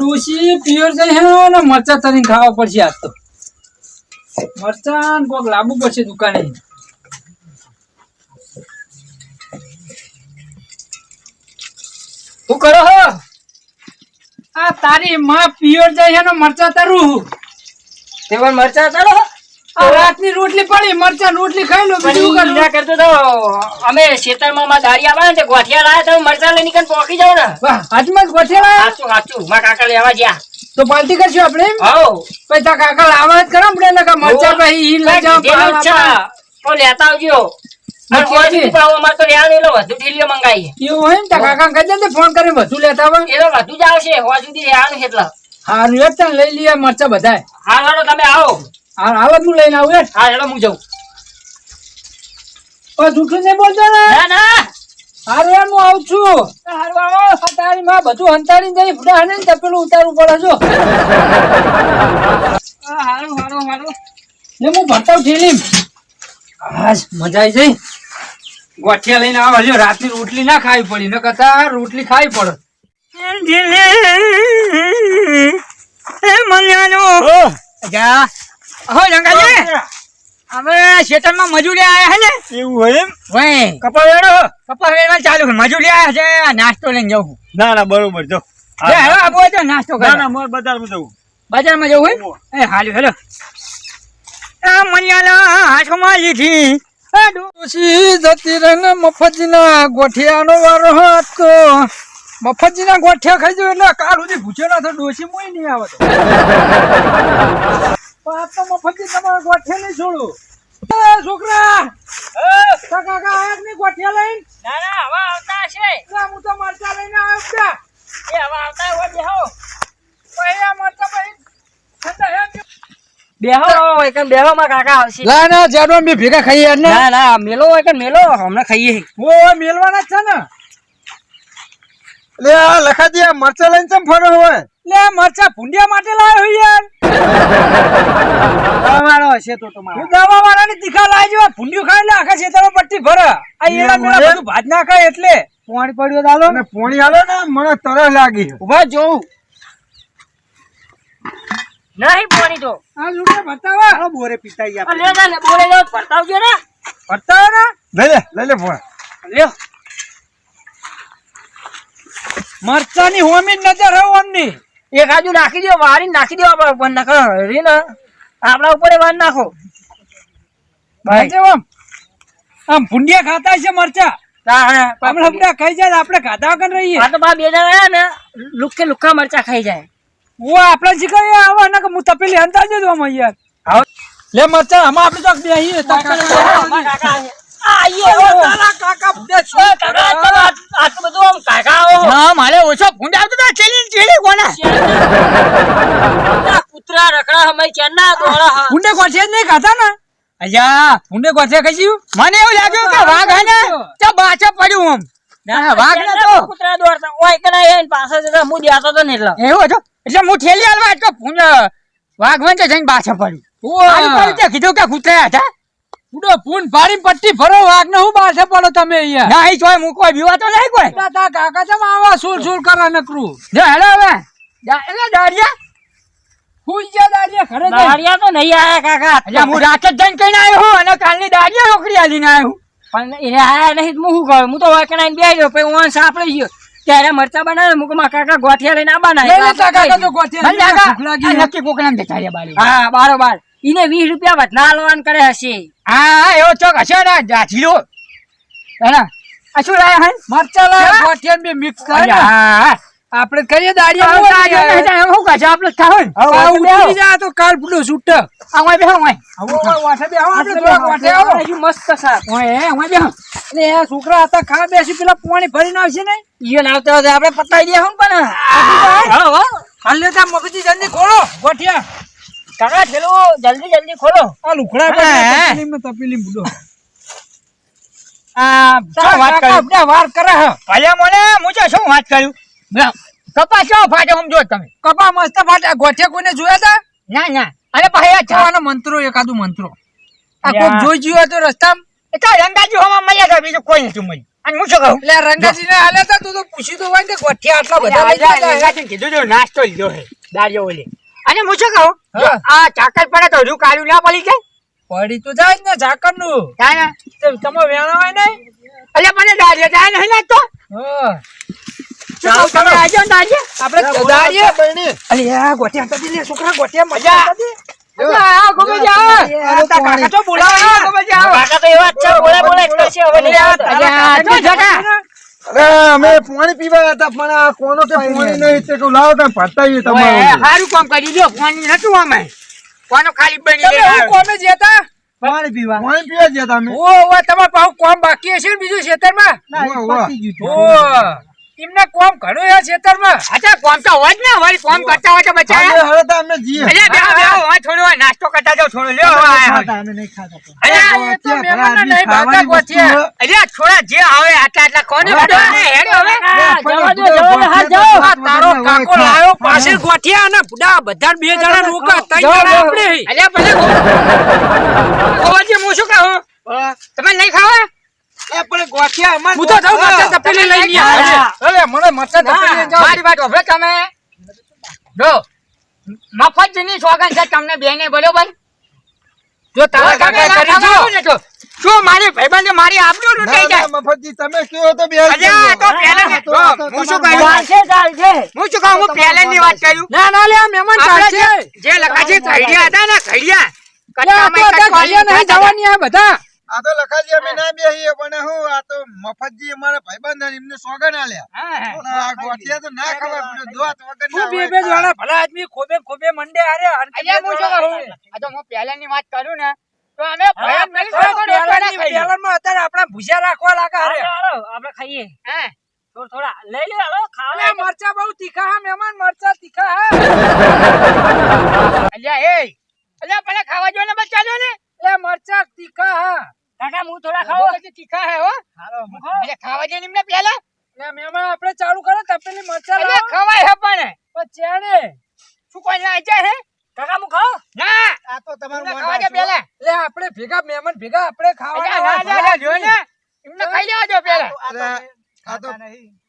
ડોશી, પિયર હે ને મરચા તરીને ખાવા પડશે આજ તો. મરચા કોક લાવવું પડશે દુકાને. શું કરો હો? આ તારી માં પિયર જાય હે ને મરચા તરું. તે પણ મરચા તરો રાતની રોટલી પડી મરચા રોટલી ખાઈ લો બીજું કર ના કરતો તો અમે ખેતરમાં માં દાળિયા બાંધે તે ગોઠિયા લાયા તો મરચા લઈને નીકળ પોકી જાવ ને. હાથમાં ગોઠેલા સાચું સાચું માં કાકા લેવા ગયા તો પાલટી કરશું આપણે હો પછી કાકા લાવા જ કરો આપણે નકર મરચા પછી ઈ લઈ જાવ તો લેતા આવજો. ને ફોન કરી વધુ લેતા આવે વધુ જ આવશે હોવા સુધી લેવાનું છે હારું તને લઈ લઈએ મરચા બધાય. હા હાલો તમે આવો. હાલ જ હું લઈને આવું એ હા ચાલો હું જાઉં. ઓ જૂઠું નહીં બોલતો ને ના ના. હારું એમ હું આવું છું. હારું આવો તારી માં. બધું હંતાડીને જઈ ફૂટા હને ને તપેલું ઉતારવું પડે જો હા, હારું હારું હારું. ને હું ભરતાવ ઠેલીમ આજ મજા આવી જઈ ગોઠિયા લઈને આવો હજો રાતની રોટલી ના ખાવી પડી ન કરતા રોટલી ખાવી પડે. જા. હો જંગાજી હવે ખેતરમાં મજૂરી આયા હે ને? એવું હોય એમ? વઈ કપા વેડો? કપા ચાલુ છે. મજૂરી આયા છે આ નાસ્તો લઈને જવું. ના ના બરોબર જો. હવે આબુ તો નાસ્તો ના કરે. ના મોર બજારમાં જવું. બજારમાં જવું હોય એ હાલ્યું હેલો. આ મનિયાલા હાથમાં લીધી. ડોસી જતી મફતજીના ગોઠિયાનો વારો હતો. મફતજીના ગોઠિયા ખાઈ જો એટલે કાલ સુધી ભૂખ્યો ના તો ડોસી મોય નહીં આવે તો. તમારા નહીં છોડું. એ છોકરા! કાકા આયા નહીં ગોઠિયા લઈને? ના ના હવે આવતા હશે. હું તો મરચા લઈને આવ્યો છું એ હવે આવતા હોય બેહો. આ મરચા પછી ઠંડા હે બેહો એક બેહો માં કાકા આવશે. ના ના ભેગા ખાઈએ ને. ના ના મેલો હોય કે મેલો હમણાં ખાઈએ. ઓ મેલવાના જ છે ને. લે આ લખા આ મરચા લઈને ચમ ફરો હોય? લે મરચા ભૂંડિયા માટે લાવ્યો યાર. વાળો હશે તો તમારો. હું દવા લાવજો ભૂંડિયું ખાઈ લે આખા ખેતરમાં પટ્ટી ભરે. આ એડા મેળા બધું ભાજ ના એટલે. પાણી પડ્યો દાલો અને પોણી આલો ને મને તરસ લાગી ઊભા જોઉં. નહીં પાણી તો. આ લૂટે બતાવા બોરે પીતાઈ આ લે જા ને બોલે લો ભરતાવજો ને. બતાવા ને? લઈ લે લઈ લે ફોન લ્યો. મરચાની હોમી નજર રહો અમની. એક આજુ નાખી દો વારી નાખી દો આપણા ઉપર. નાખો આપણા ઉપર વાર નાખો. આમ. આમ ભૂંડિયા ખાતા છે મરચા. આપણે ખાઈ જાય આપણે ખાતા વગર રહીએ. આ તો બા બે જણા રહ્યા ને લુખે લુખા મરચા ખાઈ જાય. ઓ આપણે શીખવીએ આવા ને કે હું તપેલી હંતા જ દઉં યાર આવો. લે મરચા આમાં આપણે તો બેહીએ કાકા કાકા કાકા બધું આમ કાકા મારે ઓછો ભૂંડ આવતો તો ચેલી ચેલી કોના આ કૂતરા રખડા હમાઈ ચેરના દોડા હા. ભૂંડે જ નહીં ખાતા ને? અજા ભૂંડે ગોઠિયા ખાઈ મને એવું લાગ્યું કે વાઘ હે ને તો બાચે પડ્યું આમ. ના વાઘ ચેરના નતો. કૂતરા દોડતા ઓય કે ના એને જતા હું દેતો તો ને એટલે. એવું હતું? એટલે હું ઠેલી હાલવા તો ભૂંડ વાઘ વંચે જઈને બાચે પડ્યું. મારી પાસે તે કીધું કે કૂતરા હતા. ઉડો ફૂન પાડી પટ્ટી ફરો વાઘ ને હું બાસે પડો તમે અહીંયા? ના અહીં જોય તો નહીં કોઈ. કાકા ચમ આવા સુર સુર કરે નકરું? જો હેલો હવે. જા- એટલે દાડિયા. હુઈ જા દાડિયા ઘરે દાડિયા તો નહીં આયા કાકા. એટલે હું રાતે જઈને કહીને આવ્યો હું અને કાલની દાડિયા રોકડી આલીને આવ્યો પણ એને આયા નહીં હું શું કરું? હું તો વાકણા બેહી ગયો પછી ઓન સાંપડી ગયો. ત્યારે મરચા બનાવે મુકમાં કાકા ગોઠિયા લઈને આ બનાવે કાકા તો ગોઠિયા નક્કી કોકરામ બેઠા બારી હા બારોબાર ઈને વીસ રૂપિયા વધના લોન કરે હશે. હા એવો ચોક હશે ને જાચીલો હેના આ શું લાયા હે? મરચા લાય ગોઠિયા બે મિક્સ કરે હા. આપણે કરીએ હા દાડિયા હું જાય, કાશે આપણે ખાવ આ ઉઠી જા તો કાલ ફૂટો છૂટ. આમાં બેહો આમાં હવે વાઠે બે આપણે થોડા વાઠે આવો હજુ મસ્ત સાપ ઓય એ આમાં બેહો. એટલે એ છોકરા હતા ખા બેસી પેલા પાણી ભરી નાખશે ને ઈયો નાવતો હતા આપણે પતાઈ દે હું પણ. હા હો. હાલ મગજી જલ્દી ખોલો. ગોઠિયા. કાકા ચલો જલ્દી જલ્દી ખોલો. આ લુખડા હા, હા. તપેલીમાં તપેલી બુડો આ વાત કરે? વાર કરે ભલે મને મુજે શું વાત કર્યું કપાસ કેવો ફાટે સમજો તમે? કપા મસ્ત ફાટે. ગોઠિયા કોઈને જોયા હતા? ના ના. અરે ભાઈ આ જવાનો મંત્રો એકાદું મંત્રો. આ. કોક જોઈ જ્યો તો રસ્તામાં? એ તો રંગાજી હોમાં મજા હતા બીજું કોઈ નથી મળી અને હું શું કહું? એટલે રંગાજી ને હાલે તો તું તો પૂછ્યું તો હોય ને ગોઠિયા આટલા બધા જતા કીધું જો નાસ્તો લીધો હે દાડિયો ઓલે. અને હું શું કહું? આ ચાકર પડે તો હજુ કાળું ના પડી જાય? પડી તો જાય ને ઝાકરનું તમે વેણા હોય ને? એટલે મને દાડિયા જાય નહીં લાગતો? તમે આવજો ને આપણે આ લે, છોકરા મજા અમે પાણી પીવા હતા પણ આ કોનો કે પાણી નહીં. તે કહું લાવો તમે પતાવીએ તમારું. કામ કરી દો પાણી નતું અમે. કોનો ખાલી બની કોમે જતા? પાણી પીવા. પાણી પીવા જતા અમે? ઓ, ઓ, તમારે પાછું કોમ બાકી હશે બીજું ખેતરમાં? માં એમને કોમ ઘણું એ ખેતરમાં. અચ્છા કોમ તો હોય ને વળી કોમ કરતા હોય તો બચાયા. હવે તો અમે જીએ. અલ્યા બેહો બેહો વાં થોડો નાસ્તો કરતા જાવ થોડું. લ્યો હવે અમે નહીં ખાતા અલ્યા, એ તો મહેમાનને નહીં ભાવતા કોથી અલ્યા થોડા જે આવે આટલા આટલા કોને હવે બધો ને હેડો હવે. જવા દો, જવા હા, જાઓ. આ તારો કાકો લાયો પાસે ગોઠિયા અને બુડા બધા બે જણા રોકા તઈ જણા આપણે. અલ્યા ભલે ગોવાજી હું શું કહું? તમે નહીં ખાવા? હું તો જાઉં મરચાં તપેલી લઈને આવે અરે મને મરચાં તપેલી લઈને જાઓ. મારી વાત હોભળો તમે. જો મફત સોગન છે તમને બેને બરોબર જો તારા કાકા ના કરી જો આવો ને તો શું મારી ભાઈબંધે મારી આબરૂ ના, લૂંટાઈ ના, જાય. મફતજી તમે કયો તો બે અલ્યા તો પહેલા હું શું કહું ચાલશે ચાલશે હું શું કહું? હું પહેલાની વાત કર્યું ના ના લે આ મહેમાન ચાલશે. જે- જે લખાજી હતા ને નહીં જવાની આ બધા. આ તો લખાજી અમે ના બેહીએ પણ હું આ તો મફતજી અમારા ભાઈબંધ અને એમને સોગન આલ્યા. હા, હા. પણ આ ગોઠિયા તો ના ખબર પડે દોત વગર ના શું બે બે. જણા ભલા આદમી ખોબે ખોબે મંડે આરે અલ્યા હું શું કહું આ તો હું પહેલાની વાત કરું ને તો અમે ભયમ મેલી તો શકો ને એટલા ના ખાઈએ. પહેલામાં અત્યારે આપણા ભૂસ્યા રાખવા લાગા હાલો, આપણે ખાઈએ. હે? થોડા થોડા. લઈ લે હાલો ખાવા મરચા બહુ તીખા હા મહેમાન મરચા તીખા હા. અલ્યા એ અલ્યા પેલા ખાવા જો ને બચ્ચા જો ને. એ મરચા તીખા હા. કાકા હું થોડા ખાવા પછી તીખા હે હો. અલ્યા ખાવા દે ને પહેલા લે મહેમાન આપણે ચાલુ કરો તપેલી મરચા લાવો ખવાય હે પણ. પણ ચેણે? શું કોઈ ના જાય હે? કાકા હું ખાવ ના. આ તો તમારું મન ખાવા દે પહેલા લે આપણે ભેગા મહેમાન ભેગા આપણે ખાવા ના ના જો ને. એમને ખાઈ લેવા દો પહેલા અરે, આ તો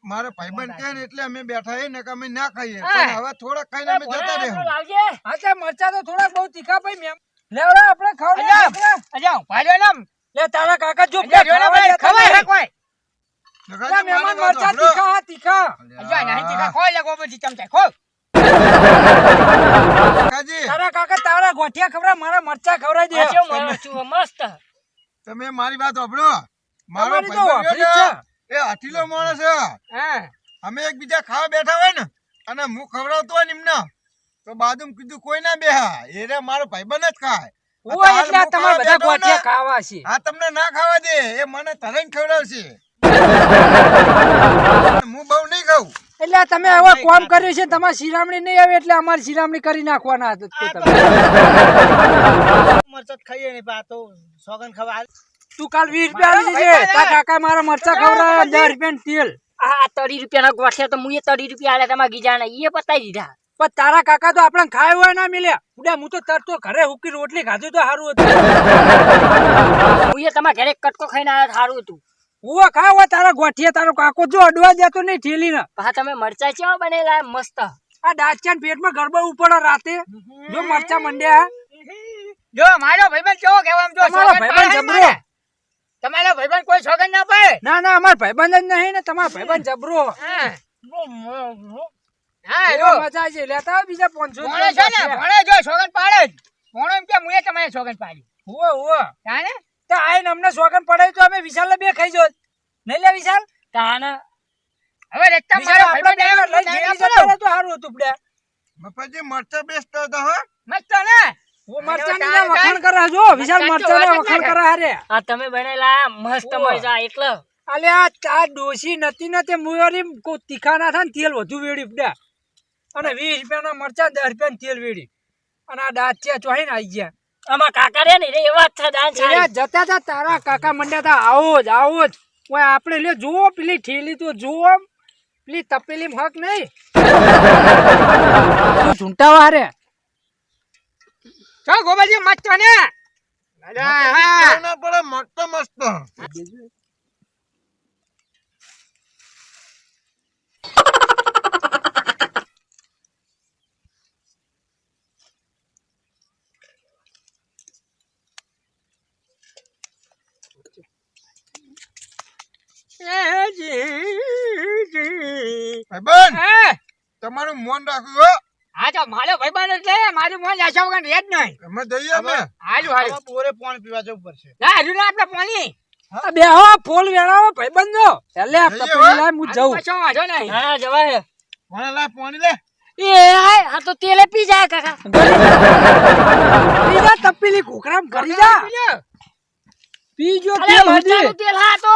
મારે ભાઈબંધ કહે ને એટલે અમે બેઠા હે ને કે અમે ના ખાઈએ. પણ હવે થોડાક ખાઈને અમે જતા રહેવું હા તે મરચા તો થોડાક બહુ તીખા ભાઈ મેમ લે હવે આપણે ખાવ લે અલ્યા. છોકરા. અલ્યા દેતા ખવાય લખાજી, મહેમાન મારી વાત મરચા તીખા તીખા. અલ્યા. નહીં તીખા ખોય લે ગોબરજી ચમચા ખો તારા કાકા તારા ગોઠિયા ખવડાવ મારા મરચા ખવડાવી દે. આ કેવું મરચું, મસ્ત. તમે મારી વાત સાંભળો મારો એ હાથીલો માણસ છે. હા. અમે એકબીજા ખાવા બેઠા હોય ને અને હું ખવડાવતો હોય ને એમને તો બાજુ કીધું કોઈ ના બેહા એ રે મારો ભાઈબંધ જ ખાય. એટલે તમારા ખાવા બધા ગોઠિયા ખાવા છે. આ તમને ના ખાવા દે એ મને તરત ખવડાવશે. હું બહુ નહીં ખાઉં. એટલે તમે હવે કોમ કર્યું છે તમારે શિરામણી નહીં આવે એટલે અમારી શિરામણી કરી નાખવાના હતા તે કાલ વીસ રૂપિયા તારા કાકા મારા મરચા ખવડાવ્યા દસ રૂપિયા તેલ. આ તરી રૂપિયાના ગોઠિયા તો મુએ તરી રૂપિયા આલ્યા તમારા ગીજાના. એ પતાઈ દીધા. પણ તારા કાકા તો આપણે ખાય હોય ના મિલ્યા. ઉડા હું તો તરતો ઘરે હુકી રોટલી ખાધી તો સારું હતું. હું તમારા ઘરે કટકો ખાઈને આવ્યા સારું હતું. હું ખાવ હોય તારા ગોઠિયા તારો કાકો જો અડવા જતો નહીં ઠેલી ને પા તમે મરચા ચેવા બનેલા? મસ્ત. આ ડાચિયા પેટમાં ગરબો ઉપડો રાતે. જો મરચા મંડ્યા. જો મારો ભાઈબંધ કેવો કેવો જો મારો ભાઈબંધ જબરો. મારે. તમારો ભાઈબંધ કોઈ સોગંદ ના પાડે? ના ના અમાર ભાઈબંધ જ નહીં ને તમારા ભાઈબંધ જબરો. હા. હા જો મજા છે? લેતા આવો બીજા પાંચસો ભોણે છે ને ભોણે જો સોગંદ પાડે જ. ભોણો એમ કે મુએ તમારે પાડી. તો આઈને અમને સોગન પડે તો અમે વિશાલ બે ખાઈ જો નહીં લે વિશાલ? તાના હવે રસ્તા મારો લઈ જતા તો હતું મરચા બેસતા હતા હો. મસ્ત ને. ઓ મરચાની વખાણ કરા જો વિશાલ તાર- વખાણ કરા હારે. આ તમે બનેલા મસ્ત મજા એટલે. અલ્યા આ ડોસી ડોશી નથી ને તે મુયોરી તીખા ના થાય ને તેલ વધુ વેડી બડા અને વીસ રૂપિયાના મરચા દસ રૂપિયા તેલ વેડી અને આ દાંતિયા ચોહી ને આવી ગયા. આમાં કાકા રે ને રે એવા જ જતા તા તારા કાકા મંડ્યા તા આવો જ આવો જ. ઓય આપણે લે જુઓ પેલી ઠેલી તો જુઓ. પેલી તપેલી હક નહીં. ઝૂંટા વારે ચો ગોબાજી મસ્ત ને. હા. ના પડે મસ્ત મસ્ત. ભાઈબંધ! તમારું મોન રાખ્યું હો. હા તો મારો ભાઈબંધ એટલે મારું મોન આશા વગર રહે જ નહીં. અમે જઈએ અમે. હારું હારું. બોરે ફોન પીવા જવું પડશે. ના હારું ના આપણે પાણી. બે હો ફોન વેળાવો ભાઈબંધો. એટલે આપણે પાણી લાય હું જઉં. પાછો વાંધો નહીં. હા જવાય. મને લાય પાણી લે? એ હાય આ તો તેલે પી જાય કાકા. પી જા તપેલી ઘોકરામ કરી જા. પીજો અરે તેલ હજી તેલ હા તો.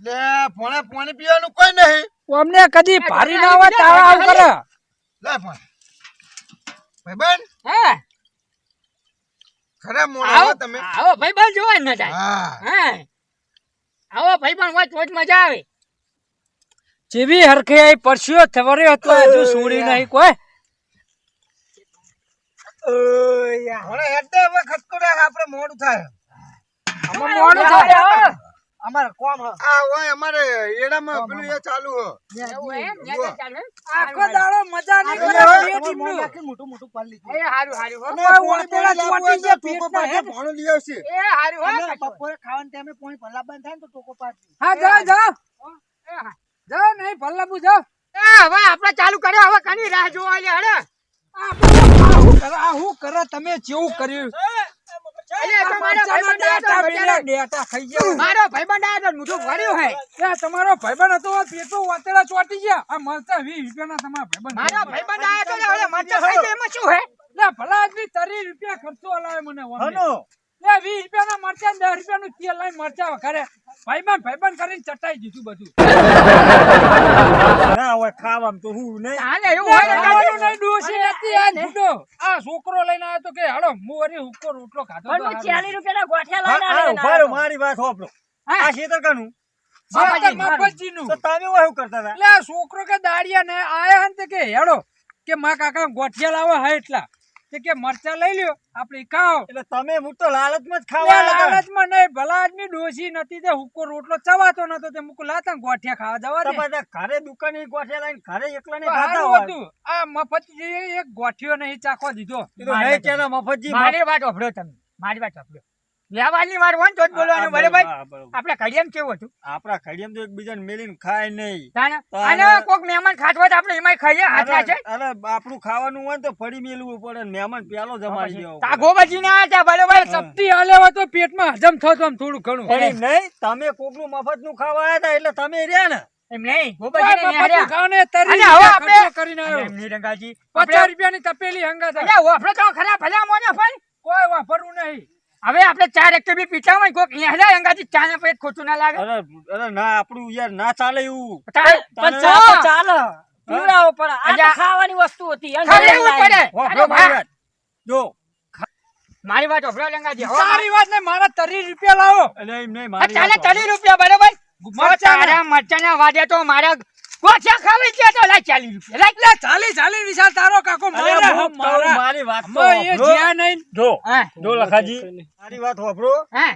લે પોણે પાણી પીવાનું કોઈ નહીં. અમને કદી ભારી ના હોય તારા આવ કરે લે પાણી ભાઈબંધ હે? ખરા મોણા તમે. આવો ભાઈબંધ જોવા ન જાય. હા. આવો ભાઈબંધ હોય તો જ મજા આવે. જેવી હરખે આઈ પરસ્યો થવર્યો હતો હજુ સુડી નહીં કોઈ. મને હેડે હવે ખટકો રાખ આપણે મોડું થાય. મોડું થાય અમારે કોમ આ અમારે એડામાં પેલું એ ચાલુ હો તો. આખો દાડો મજા નહીં કરે પેટનું. એ હારું હારું હો. કોઈ વાટેલા ચોંટી જાય પેટના હેડ. પાણી લઈ આવશે એ હારું હો. હા જાઓ જાઓ એ હા. જાઓ નહીં ભલ્લાબુ જાઓ એ હવે આપણે ચાલુ કર્યો હવે કની રાહ જોવા લે હડે આવું કરે તમે જેવું કર્યું તો મારો ભાઈબંધ આવ્યો ભર્યું હે તમારો ભાઈબંધ હતો પેટો વાતેલા ચોટી ગયા. આ મરચા વીસ રૂપિયાના તમારા ભાઈબંધ મારો ભાઈબંધ આવ્યો તો ને ખાઈ એમાં શું હે? ભલા આદમી તરી રૂપિયા ખર્ચો હલાવે મને વમને. વીસ રૂપિયા ના મરચા ને રૂપિયા નું તેલ લઈને મરચા વઘારે. ભાઈબંધ ભાઈબંધ કરીને ચટાઈ દીધું બધું. હાલે એવું હોય ને ખાવાનું નહીં, ડોશી નથી આ બુડો. આ છોકરો લઈને આવ્યો તો કે હાલો હું વળી હુક્કો રોટલો ખાધો પણ તો હું હારું. ગોઠિયા લઈને આવ્યો ને મારી વાત હોપડો આ ખેતર કાનું શેતર મફતજીનું. તો તમે એવું કરતા હતા? એટલે આ છોકરો કે દાડિયા ને આયા કે હેડો કે માં કાકા ગોઠિયા લાવો હા એટલા. તે કે મરચા લઈ લ્યો આપણે ખાઓ. એટલે તમે હું તો લાલચમાં જ ખાવા. લાલચમાં નહીં ભલા આદમી ડોસી નથી તે હુક્કો રોટલો ચવાતો નતો તે મુકુ લાતા ગોઠિયા ખાવા જવા દે. બધા ઘરે દુકાને ગોઠિયા લઈને ઘરે એકલા તો ને ખાતા હોય. આ મફતજી એક ગોઠિયો નહીં ચાખવા દીધો. નહીં તેના મફતજી મારી વાત સાંભળો તમે. મારી વાત સાંભળો વ્યવહારની વાર હોય તો જ બોલવાનું. બરાબર હા, બરોબર. કેવું હતું? આપણા ખડિયામાં તો એકબીજાને મેલીને ખાય નહીં. અને કોક મહેમાન ખાધવા તો આપણે એમાંય ખાઈએ હાથના છે અરે અરે આપણું ખાવાનું હોય તો ફરી મેલવું પડે મહેમાન પેલો જમાડી દેવો તા ગોબરજી ના હતા બરોબર સપ્તી હાલે તો પેટમાં હજમ થતો આમ થોડું ઘણું. પણ નહીં તમે કોકનું મફતનું ખાવા આવ્યા હતા એટલે તમે રહ્યા ને. એમ નહીં ને રૂપિયા આપણે- ખર્ચો કરીને આવ્યો. એમ નહીં રંગાજી. પચાસ રૂપિયાની તપેલી. અલ્યા આપણે તો ખરા ભલા મોને ભાઈ. કોઈ વાપરવું નહીં. હવે આપણે ચાર એક બી હોય કોક હેડા અંગાજી ચા ને પેટ ખોટું ના લાગે. અરે અરે ના આપણું યાર ના ચાલે એવું. પણ ચા ચાલે. પીવડાવો પડે આ ખાવાની વસ્તુ હતી એવું પડે. જો. મારી વાત હોભળો લંગાજી સારી વાત ને મારા તરી રૂપિયા લાવો. નહીં આ મારી ચાલે વાત ચાલી રૂપિયા બરાબર. મરચા મરચા ના વાદે તો મારા ગોઠિયા ખાવી છે તો? લાય ચાલી રૂપિયા લાય લે ચાલી ચાલી વિશાલ તારો કાકો મારા મારા મારી વાત તો એ જ્યાં નહીં. જો જો લખાજી. મારી વાત હોભળો હા.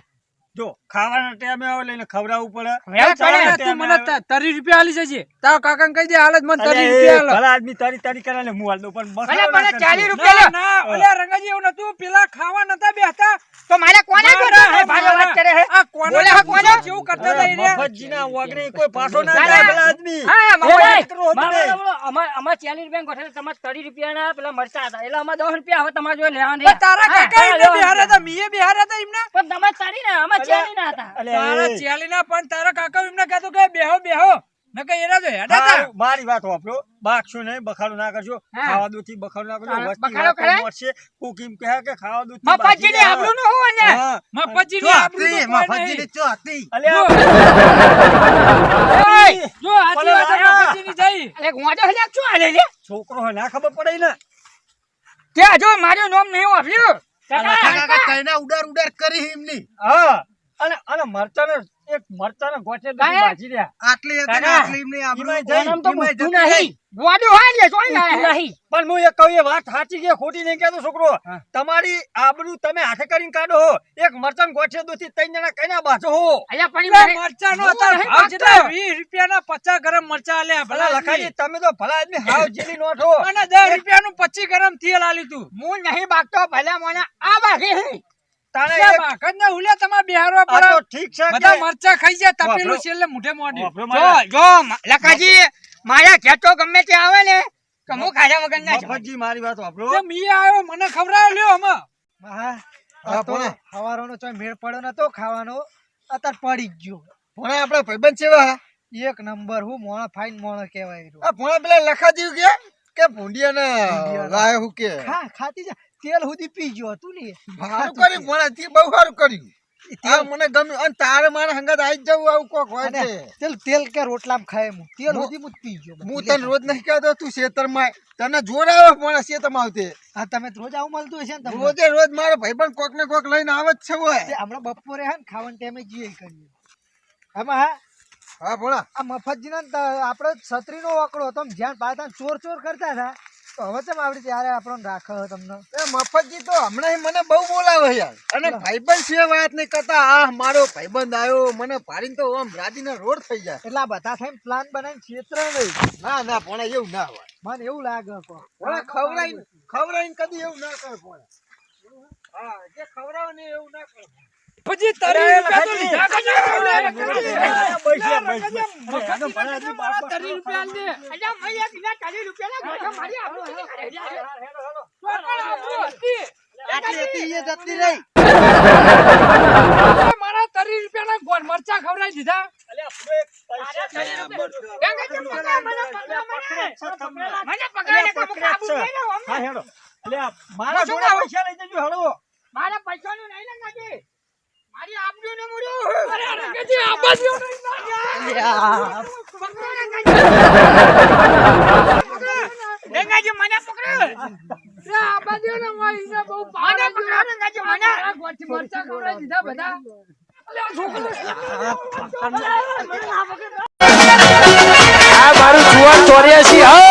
જો ખાવાના ટાઈમે આવે લઈને ખવડાવવું પડે. તું મને તરી રૂપિયા આલી જજે. તારો કાકા કહી દે હાલત મને તરી રૂપિયા આલો. ભલા આદમી તરી તરી કરે ને હું હાલ દઉં પણ ભલે મસાલો ભલે ના ચાલી કરજો. રૂપિયા ના ના રંગાજી એવું નતું. પેલા ખાવા નતા બેહતા. તો મારે કોને મારા, હે ભારે વાત કરે હે. આ કોને બોલે હા કોને? જેવું કરતા હતા અરે એ રહ્યા. મફતજીના વગરે કોઈ પાછો ના ના, જાય ભલા આદમી. હા મારે અમાર- અમાર ચાલીસ રૂપિયા ગોઠે તમાર તરી રૂપિયા રૂપિયાના પેલા મરચાં હતા. એટલે અમાર 10 રૂપિયા હવે તમાર જો લેવાના. પણ તારા કાકા હા, બિહારે હતા મીએ બિહારે હતા એમને? પણ તમાર તારી ને અમાર 40 ના હતા. તારા ચેલીના પણ તારા કાકા એમને કહેતો કે બેહો બેહો. નકર એના તો હેડા હતા. મારી વાત વાપરો. બાકશો નહીં બખાડો ના કરજો. ખાવા ખાવા દૂધથી બખાડો ના કરજો. બખાડો કરે? કુકીમ કહે કે ખાવા દૂધથી મફતજી ને આબરૂ નું હું ને? હા. મફતજીની આબરૂ તો કોઈ નહીં. અલે, જો, એય, વાત છે, પણ આ- જઈ. અલે ગોંડો હલ્યા શું હાલે લે છોકરો ના ખબર પડે ને? તે જો મારું નામ નહીં વાપર્યું. કાકા, ઉડાર ઉડાર કરી એમની. હા. અને અને મરચાનો એક મરચાનો ગોઠે? બાજી રહ્યા આટલી હતી ને આટલી એમની જઈ, આમ તો એમાંય બુદ્ધુ જતી હાલ ગોડું જોઈ ના નહીં. પણ હું એ કહું એ વાત સાચી કે ખોટી નહીં કહેતો છોકરો તમારી આબરૂ તમે હાથે કરીને કાઢો હો એક મરચાન ગોઠે દૂધી ત્રણ જણા કઈ ના બાજો હો અલ્યા પણ મરચાનો મારે- મરચાંનો હું અત્યારે નહીં ભાવ માગતો. કેટલા? રૂપિયાના પચાસ ગ્રામ મરચાં આલ્યા, ભલા લખાજી. તમે તો ભલા આદમી હાવ જેલી નોટ હો અને દસ રૂપિયાનું પચીસ ગ્રામ તેલ આલ્યું તું. હું નહીં બાગતો ભલા મને આ હે તાણે એક- માખણને હુલે તમારે બેહારવા આ તો ઠીક છે બધા મરચા ખાઈ જાય તપેલું વાપરો. છેલ્લે મુઢે. મોઢે જો જો મ- મારા ઘેર તો ગમે તે આવે ને તો હું વગર ના મફતજી મારી વાત વાપરો. તે મી આવ્યો મને ખવડાવ લ્યો હમણાં. હા, આ તો ભણા. ચોય મેળ પડ્યો નતો ખાવાનો અત્યારે પડી ગયો. ભણા આપણા ભાઈબંધ છે એક નંબર હું મોણા ફાઈન મોણા કહેવાય. આ ભણા પેલા લખાજી કે કે ભૂંડિયાને ભૂંડિયાના. લાયો હું કે? ખા ખાતી જા. તેલ સુધી પી ગયો હતું ને સારું કર્યું ભણા તે બહુ સારું કર્યું. આ મને ગમ્યું. અને તારે મારા હંગાત આવી જવું આવું કોક હોય છે. તેલ તેલ કે રોટલામાં ખાય હું તેલ સુધી હું પી ગયો હું તને રોજ નહીં કહેતો તું ખેતરમાં તને જોર આવે પણ ખેતરમાં આવતે. હા તમે રોજ આવું મળતું હશે ને રોજે રોજ મારો ભાઈબંધ કોક ને કોક લઈને આવે જ છે હોય. હમણાં બપોરે હે ને ખાવાના ટાઈમે જીએ કરીએ. આમાં હા હા ભણા આ મફતજીના ને ત- આપણે છત્રીનો વકડો હતો જ્યાં પાતા ચોર ચોર કરતા હતા તો હવે ચમ આવડી ત્યારે આપણને રાખો છે તમને. એ મફતજી તો હમણાં મને બહુ બોલાવે યાર. અને ભાઈબંધ છે વાત નહીં કરતા. આ મારો ભાઈબંધ આવ્યો. મને ભારીને તો આમ રાજીના રોડ થઈ જાય. એટલે આ બધા થઈને પ્લાન બનાવીને ક્ષેત્ર નહીં ના ના પણ એવું ના હોય. મને એવું લાગે પણ ખવડાઈને ખવડાઈને કદી એવું ના કરે પણ. હા જે ખવડાવે ને એવું ના કરે. પછી તરી રૂપિયા તો લીધા કરજો. પૈસા, લે, પૈસા. મફતની નથી મારા તરી રૂપિયા ના ગોળ મરચા ખવડાવી દીધા. ગંગાજી, પકડ, મને પકડ, મને. મને પકડ ને કાબુ કાબુ લઈ લો, અમને. હા, હેડો. અલ્યા, મારા? પૈસા લઈ જજો હેડો મારા પૈસાનું નહીં ને ગંગાજી. મારી આબરૂ ને મૂળું. અરે, અરે, ગજી, આ બાજુ નહીં ના. પકડો ને ગંગાજી. મને પકડો. એ આ બાજુ ને બહુ મને પાવડા ગંગાજી, મને. મારા ગોળથી મરચા ખવડાવી દીધા બધા આ મારું જુવાર ચોર્યાસી હા